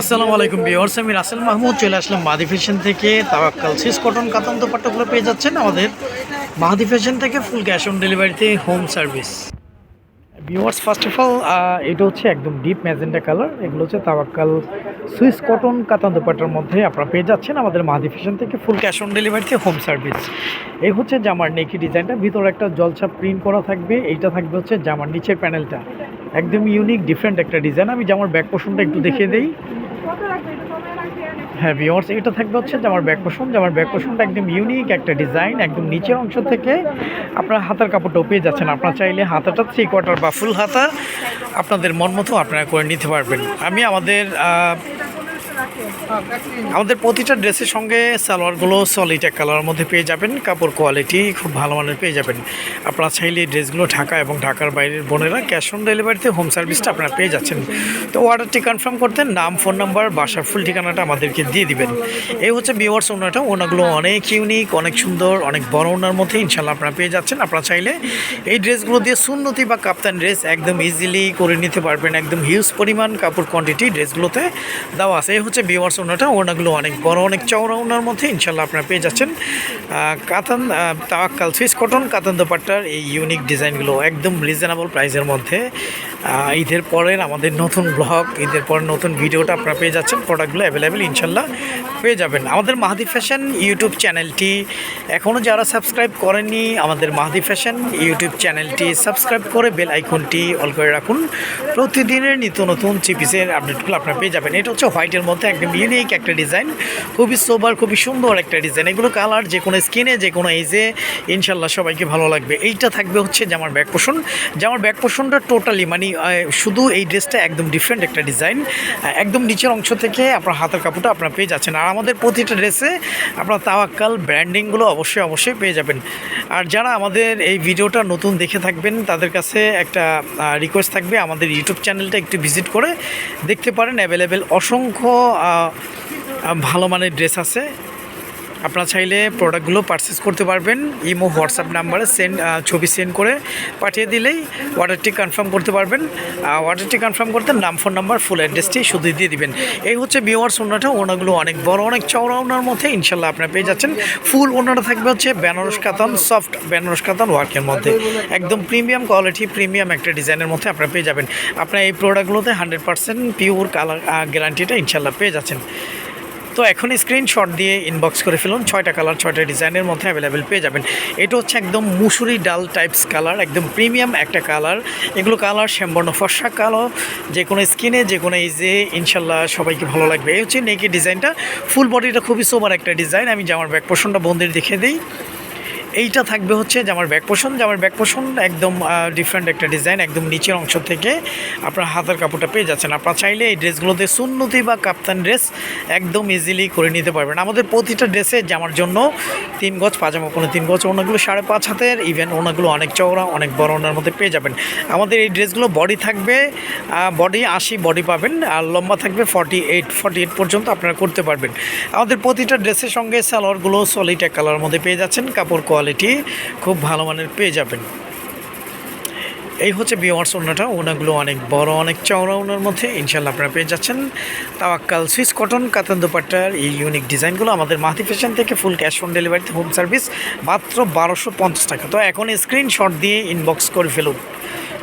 আসসালামু আলাইকুম বিওর্স আমি রাসেল মাহমুদ, চলে আসলাম মাহাদি ফ্যাশন থেকে। তাওয়াক্কাল সিস কটন কাতান দোপাট্টাগুলো পেয়ে যাচ্ছেন আমাদের মাহাদি ফ্যাশন থেকে ফুল ক্যাশ অন ডেলিভারিতে home service. Viewers first of all এটা হচ্ছে একদম ডিপ ম্যাজেন্টা কালার এগুলো হচ্ছে তাওয়াক্কাল সুইস কটন কাতান দোপাট্টার মধ্যে আপনারা পেয়ে যাচ্ছেন আমাদের মাহাদি ফ্যাশন থেকে ফুল ক্যাশ অন ডেলিভারিতে হোম সার্ভিস। এই হচ্ছে জামার নেকি ডিজাইনটা, ভিতরে একটা জলছাপ প্রিন্ট করা থাকবে, এইটা থাকবে হচ্ছে জামার নিচের প্যানেলটা একদম ইউনিক ডিফারেন্ট একটা ডিজাইন আমি যেমন ব্যাক পোষণটা একটু দেখিয়ে দিই। হ্যাঁ ভিওর্স এটা থাকবে হচ্ছে জামার ব্যাক পোর্শন জামার ব্যাক পোষণটা একদম ইউনিক একটা ডিজাইন একদম নিচের অংশ থেকে আপনার হাতার কাপড়টাও পেয়ে যাচ্ছেন। আপনার চাইলে হাতাটা থ্রি কোয়ার্টার বা ফুল হাতা আপনাদের মন মতো আপনারা করে নিতে পারবেন। আমি আমাদের আমাদের প্রতিটা ড্রেসের সঙ্গে সালোয়ারগুলো সলিড এক কালারের মধ্যে পেয়ে যাবেন। কাপড় কোয়ালিটি খুব ভালো মানের পেয়ে যাবেন। আপনারা চাইলে এই ড্রেসগুলো ঢাকা এবং ঢাকার বাইরের বোনেরা ক্যাশ অন ডেলিভারিতে হোম সার্ভিসটা আপনারা পেয়ে যাচ্ছেন। তো অর্ডারটি কনফার্ম করতে নাম ফোন নাম্বার বাসার ফুল ঠিকানাটা আমাদেরকে দিয়ে দিবেন। এই হচ্ছে বিওয়ার্স ওনাটা। ওনাগুলো অনেক ইউনিক অনেক সুন্দর, অনেক বড় ওনার মধ্যে ইনশাল্লাহ আপনারা পেয়ে যাচ্ছেন। আপনারা চাইলে এই ড্রেসগুলো দিয়ে সুন্নতি বা কাপ্তান ড্রেস একদম ইজিলি করে নিতে পারবেন। একদম হিউজ পরিমাণ কাপড় কোয়ান্টিটি ড্রেসগুলোতে দেওয়া আছে। হচ্ছে বিওয়ার্স ওনাটা, ওনাগুলো অনেক বড়, অনেক চওড়া ওনার মধ্যে। ইনশাল্লাহ আপনারা পেয়ে যাচ্ছেন। কাতান তাওয়াক্কাল সুইস কটন, কাতান দোপাট্টার এই ইউনিক ডিজাইনগুলো একদম রিজনেবল প্রাইসের মধ্যে। ঈদের পরের আমাদের নতুন ব্লগ ঈদের পর নতুন ভিডিওটা আপনারা পেয়ে যাচ্ছেন। প্রোডাক্টগুলো অ্যাভেলেবেল ইনশাল্লাহ পেয়ে যাবেন। আমাদের মাহাদি ফ্যাশন ইউটিউব চ্যানেলটি এখনও যারা সাবস্ক্রাইব করেননি, আমাদের মাহাদি ফ্যাশন ইউটিউব চ্যানেলটি সাবস্ক্রাইব করে বেল আইকনটি অল করে রাখুন। প্রতিদিনের নিত্য নতুন চিপিসের আপডেটগুলো আপনারা পেয়ে যাবেন। এটা হচ্ছে হোয়াইটের মধ্যে একদম ইউনিক একটা ডিজাইন খুবই সোবার খুবই সুন্দর একটা ডিজাইন এগুলো কালার যে কোনো স্কিনে যে কোনো এজে ইনশাল্লাহ সবাইকে ভালো লাগবে। এইটা থাকবে হচ্ছে জামার ব্যাক পোষণ জামার ব্যাক পোষণটা টোটালি মানে শুধু এই ড্রেসটা একদম ডিফারেন্ট একটা ডিজাইন একদম নিচের অংশ থেকে আপনার হাতের কাপড়টা আপনারা পেয়ে যাচ্ছেন। আর আমাদের প্রতিটা ড্রেসে আপনার তাওয়াক্কাল ব্র্যান্ডিংগুলো অবশ্যই অবশ্যই পেয়ে যাবেন। আর যারা আমাদের এই ভিডিওটা নতুন দেখে থাকবেন, তাদের কাছে একটা রিকোয়েস্ট থাকবে। আমাদের ইউটিউব চ্যানেলটা একটু ভিজিট করে দেখতে পারেন। অ্যাভেলেবেল অসংখ্য ভালো মানের ড্রেস আছে। আপনারা চাইলে প্রোডাক্টগুলো পারচেস করতে পারবেন। ইমো, হোয়াটসঅ্যাপ নাম্বারে সেন্ড ছবি সেন্ড করে পাঠিয়ে দিলেই অর্ডারটি কনফার্ম করতে পারবেন। অর্ডারটি কনফার্ম করতে নাম ফোন নাম্বার ফুল অ্যাড্রেসটি শুধু দিয়ে দিবেন। এই হচ্ছে বিওয়ার্স ওনাটা। ওনাগুলো অনেক বড়, অনেক চওড়া ওনার মধ্যে ইনশাল্লাহ আপনারা পেয়ে যাচ্ছেন। ফুল ওনাটা থাকবে হচ্ছে বেনারস কাতান সফট বেনারস কাতান ওয়ার্কের মধ্যে। একদম প্রিমিয়াম কোয়ালিটি প্রিমিয়াম একটা ডিজাইনের মধ্যে আপনারা পেয়ে যাবেন। আপনারা এই প্রোডাক্টগুলোতে হান্ড্রেড পার্সেন্ট পিওর কালার গ্যারান্টিটা ইনশাল্লাহ পেয়ে যাচ্ছেন। তো এখন স্ক্রিনশট দিয়ে ইনবক্স করে ফেলুন। ছয়টা কালার ছয়টা ডিজাইনের মধ্যে অ্যাভেলেবেল পেয়ে যাবেন। এটা হচ্ছে একদম মুসুরি ডাল টাইপস কালার একদম প্রিমিয়াম একটা কালার এগুলো কালার শ্যামবর্ণ ফর্সা কালো, যে কোনো স্কিনে যে কোনো এইজে ইনশাল্লাহ সবাইকে ভালো লাগবে। এই হচ্ছে নেকি ডিজাইনটা ফুল বডিটা খুবই সোবার একটা ডিজাইন আমি জামার ব্যাগ পোষণটা বন্দির দেখে দিই। এইটা থাকবে হচ্ছে জামার ব্যাক পোষণ জামার ব্যাক পোষণ একদম ডিফারেন্ট একটা ডিজাইন একদম নিচের অংশ থেকে আপনার হাতের কাপড়টা পেয়ে যাচ্ছেন। আপনারা চাইলে এই ড্রেসগুলোতে সুন্নতি বা কাপ্তান ড্রেস একদম ইজিলি করে নিতে পারবেন। আমাদের প্রতিটা ড্রেসে জামার জন্য তিন গজ পাজামা পনেরো তিন গজ, ওনাগুলো সাড়ে পাঁচ হাতের। ইভেন ওনাগুলো অনেক চওড়া, অনেক বড় ওনার মধ্যে পেয়ে যাবেন। আমাদের এই ড্রেসগুলো বডি থাকবে বডি আশি বডি পাবেন, আর লম্বা থাকবে ফর্টি এইট ফর্টি এইট পর্যন্ত আপনারা করতে পারবেন। আমাদের প্রতিটা ড্রেসের সঙ্গে সালোয়ারগুলো সলিটা কালার মধ্যে পেয়ে যাচ্ছেন, কাপড় কোয়ালিটি খুব ভালো মানের পেয়ে যাবেন। এই হচ্ছে বিওয়ার্স ওনাটা ওনাগুলো অনেক বড়, অনেক চওড়া ওনার মধ্যে। ইনশাল্লাহ আপনারা পেয়ে যাচ্ছেন। তাওয়াক্কাল সুইস কটন, কাতান দুপাট্টার এই ইউনিক ডিজাইনগুলো আমাদের মাহাতি ফ্যাশন থেকে ফুল ক্যাশ অন ডেলিভারিতে হোম সার্ভিস মাত্র বারোশো টাকা। তো এখন স্ক্রিনশট দিয়ে ইনবক্স করে ফেলুন।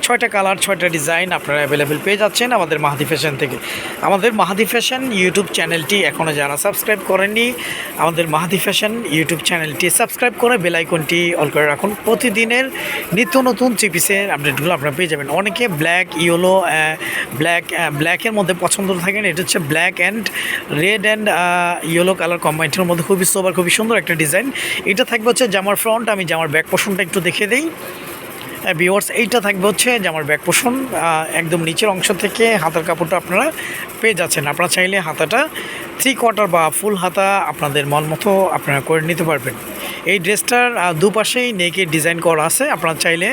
ছয়টা কালার, ছয়টা ডিজাইন আপনারা অ্যাভেলেবেল পেয়ে যাচ্ছেন আমাদের মাহাদি ফ্যাশন থেকে। আমাদের মাহাদি ফ্যাশন ইউটিউব চ্যানেলটি এখনও যারা সাবস্ক্রাইব করেননি, আমাদের মাহাদি ফ্যাশন ইউটিউব চ্যানেলটি সাবস্ক্রাইব করে বেলাইকনটি অল করে রাখুন। প্রতিদিনের নিত্য নতুন চিপিসের আপডেটগুলো আপনারা পেয়ে যাবেন। অনেকে ব্ল্যাক ইয়েলো ব্ল্যাক ব্ল্যাকের মধ্যে পছন্দ থাকেন। এটা হচ্ছে black and red and yellow colour কম্বাইন্ডের মধ্যে খুবই সোবার খুবই সুন্দর একটা ডিজাইন এটা থাকবে হচ্ছে জামার ফ্রন্ট আমি জামার ব্যাক পোষণটা একটু দেখে দিই। ভিওয়ার্স এইটা থাকবে হচ্ছে যে আমার ব্যাক পোষণ একদম নিচের অংশ থেকে হাতার কাপড়টা আপনারা পেয়ে যাচ্ছেন। আপনারা চাইলে হাতাটা থ্রি কোয়ার্টার বা ফুল হাতা আপনাদের মন মতো আপনারা করে নিতে পারবেন। এই ড্রেসটার দুপাশেই নেকের ডিজাইন করা আছে। আপনারা চাইলে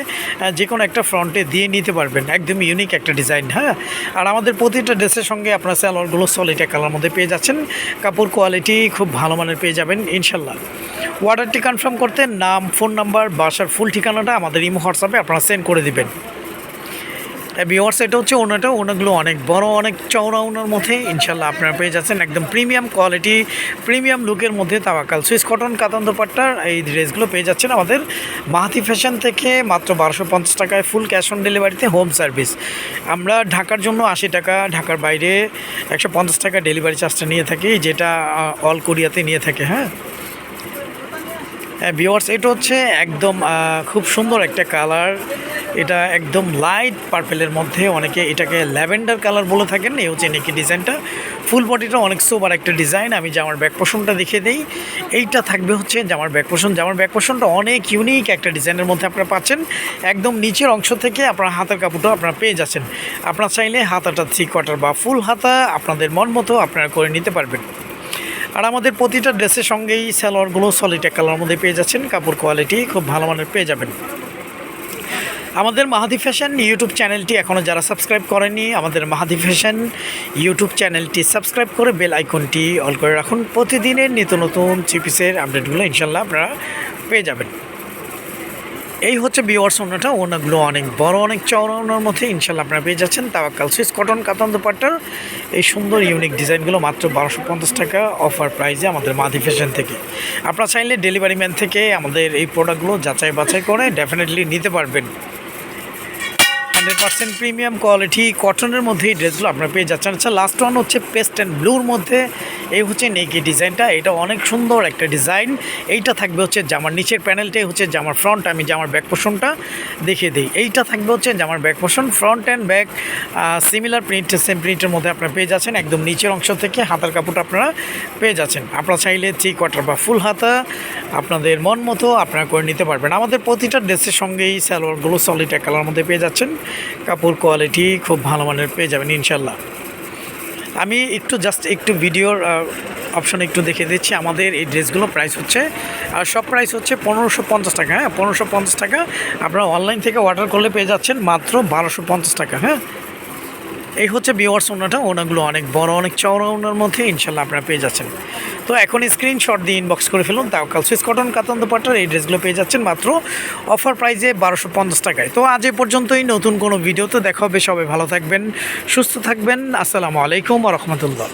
যে কোনো একটা ফ্রন্টে দিয়ে নিতে পারবেন। একদম ইউনিক একটা ডিজাইন হ্যাঁ? আর আমাদের প্রতিটা ড্রেসের সঙ্গে আপনার স্যালোয়ারগুলো এক কালার মধ্যে পেয়ে যাচ্ছেন। কাপড় কোয়ালিটি খুব ভালো মানের পেয়ে যাবেন, ইনশাল্লাহ। অর্ডারটি কনফার্ম করতে নাম, ফোন নাম্বার, বাসার ফুল ঠিকানাটা আমাদের ইমো হোয়াটসঅ্যাপে আপনারা সেন্ড করে দিবেন। বিওয়ার্স এটা হচ্ছে ওনাটা। ওনাগুলো অনেক বড়, অনেক চওড়া ওনার মধ্যে। ইনশাল্লাহ আপনারা পেয়ে যাচ্ছেন একদম প্রিমিয়াম কোয়ালিটি, প্রিমিয়াম লুকের মধ্যে তাওয়াকাল সুইস কটন, কাতান দোপাট্টার এই ড্রেসগুলো পেয়ে যাচ্ছেন আমাদের মাহাতি ফ্যাশন থেকে মাত্র বারোশো পঞ্চাশ টাকায় ফুল ক্যাশ অন ডেলিভারিতে হোম সার্ভিস। আমরা ঢাকার জন্য আশি টাকা, ঢাকার বাইরে একশো পঞ্চাশ টাকা ডেলিভারি চার্জটা নিয়ে থাকি, যেটা অল কোরিয়াতে নিয়ে থাকে হ্যাঁ হ্যাঁ? ভিওয়ার্স এটা হচ্ছে একদম খুব সুন্দর একটা কালার এটা একদম লাইট পার্পেলের মধ্যে অনেকে এটাকে ল্যাভেন্ডার কালার বলে থাকেন, এই হচ্ছে নেকি ডিজাইনটা। ফুল বডিটা অনেক সোবার একটা ডিজাইন আমি জামার ব্যাক পোষণটা দেখিয়ে দিই। এইটা থাকবে হচ্ছে জামার ব্যাক পোষণ জামার ব্যাক পোষণটা অনেক ইউনিক একটা ডিজাইনের মধ্যে আপনারা পাচ্ছেন। একদম নিচের অংশ থেকে আপনার হাতের কাপড়টা আপনারা পেয়ে যাচ্ছেন। আপনারা চাইলে হাতাটা থ্রি কোয়ার্টার বা ফুল হাতা আপনাদের মন মতো আপনারা করে নিতে পারবেন। আর আমাদের প্রতিটা ড্রেসের সঙ্গেই সালোয়ারগুলো সলিড এক কালার মধ্যে পেয়ে যাচ্ছেন। কাপড় কোয়ালিটি খুব ভালো মানের পেয়ে যাবেন। আমাদের মাহাদি ফ্যাশন ইউটিউব চ্যানেলটি এখনও যারা সাবস্ক্রাইব করেনি আমাদের মাহাদি ফ্যাশন ইউটিউব চ্যানেলটি সাবস্ক্রাইব করে বেল আইকনটি অল করে রাখুন। প্রতিদিনের নিত্য নতুন চিপিসের আপডেটগুলো ইনশাল্লাহ আপনারা পেয়ে যাবেন। এই হচ্ছে বিওয়ার্স ওনাটা ওনাগুলো অনেক বড়, অনেক চওড়া ওনার মধ্যে ইনশাল্লাহ আপনারা পেয়ে যাচ্ছেন। তাওয়াক্কাল সুইস কটন কাতান দোপাট্টার এই সুন্দর ইউনিক ডিজাইনগুলো মাত্র বারোশো পঞ্চাশ টাকা অফার প্রাইজে আমাদের মাদি ফ্যাশন থেকে। আপনারা চাইলে ডেলিভারি ম্যান থেকে আমাদের এই প্রোডাক্টগুলো যাচাই বাছাই করে ডেফিনেটলি নিতে পারবেন। হান্ড্রেড পার্সেন্ট প্রিমিয়াম কোয়ালিটি কটনের মধ্যে এই ড্রেসগুলো আপনারা পেয়ে যাচ্ছেন। আচ্ছা লাস্ট ওয়ান হচ্ছে পেস্ট অ্যান্ড ব্লুর মধ্যে। এই হচ্ছে নেকি ডিজাইনটা এটা অনেক সুন্দর একটা ডিজাইন এইটা থাকবে হচ্ছে জামার নিচের প্যানেলটাই হচ্ছে জামার ফ্রন্ট আমি জামার ব্যাক পোর্শনটা দেখিয়ে দিই। এইটা থাকবে হচ্ছে জামার back portion front and back similar print same প্রিন্টের মধ্যে আপনারা পেয়ে যাচ্ছেন। একদম নিচের অংশ থেকে হাতার কাপড়টা আপনারা পেয়ে যাচ্ছেন। আপনারা চাইলে থ্রি কোয়ার্টার বা ফুল হাতা আপনাদের মন মতো আপনারা করে নিতে পারবেন। আমাদের প্রতিটা ড্রেসের সঙ্গেই সালোয়ারগুলো সলিড কালার মধ্যে পেয়ে যাচ্ছেন। কাপড় কোয়ালিটি খুব ভালো মানের পেয়ে যাবেন, ইনশাল্লাহ। আমি একটু জাস্ট একটু ভিডিওর অপশন একটু দেখে দিচ্ছি। আমাদের এই ড্রেসগুলো প্রাইস হচ্ছে, আর সব প্রাইস হচ্ছে পনেরোশো পঞ্চাশ টাকা হ্যাঁ? পনেরোশো পঞ্চাশ টাকা। আপনারা অনলাইন থেকে অর্ডার করলে পেয়ে যাচ্ছেন মাত্র বারোশো পঞ্চাশ টাকা হ্যাঁ? এই হচ্ছে বিওয়ার্স ওনাটা, ওনাগুলো অনেক বড়, অনেক চওড়া ওনার মধ্যে, ইনশাল্লাহ আপনারা পেয়ে যাচ্ছেন। তো এখন স্ক্রিনশট দিয়ে ইনবক্স করে ফেলুন। তাও কাল সুইস কটন কাতান পাটার এই ড্রেসগুলো পেয়ে যাচ্ছেন মাত্র অফার প্রাইজে বারোশো পঞ্চাশ টাকায়। তো আজ এ পর্যন্তই, নতুন কোনো ভিডিওতে দেখা হবে। সবাই ভালো থাকবেন, সুস্থ থাকবেন। আসসালামু আলাইকুম রহমতুল্লাহ।